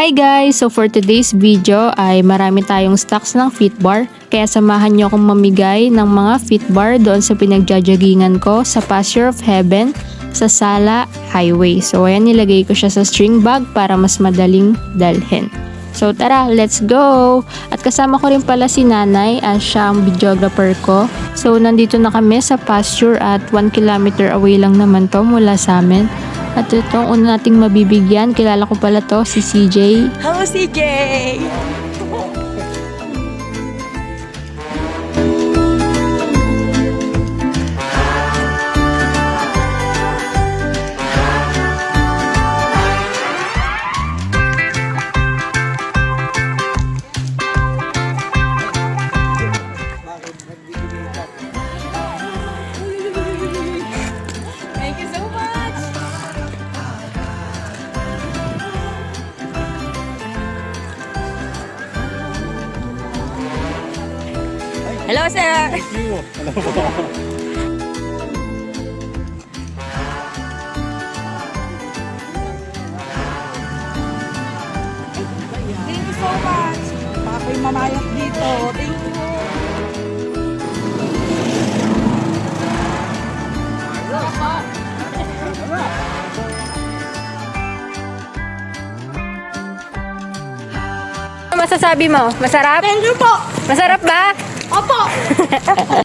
Hi guys! So for today's video ay marami tayong stocks ng fit bar. Kaya samahan nyo akong mamigay ng mga fit bar doon sa pinagjajagingan ko sa Pasture of Heaven sa Sala Highway. So ayan nilagay ko siya sa string bag para mas madaling dalhin. So tara, let's go! At kasama ko rin pala si Nanay as siya ang videographer ko. So nandito na kami sa pasture at 1 kilometer away lang naman to mula sa amin. At ito ang una nating mabibigyan. Kilala ko pala to, si CJ. Hello, CJ! Hello, sir! Thank you so much! Baka ako'y mamayat dito. Thank you! Ano masasabi mo? Masarap? Thank you po! Masarap ba? 啊爆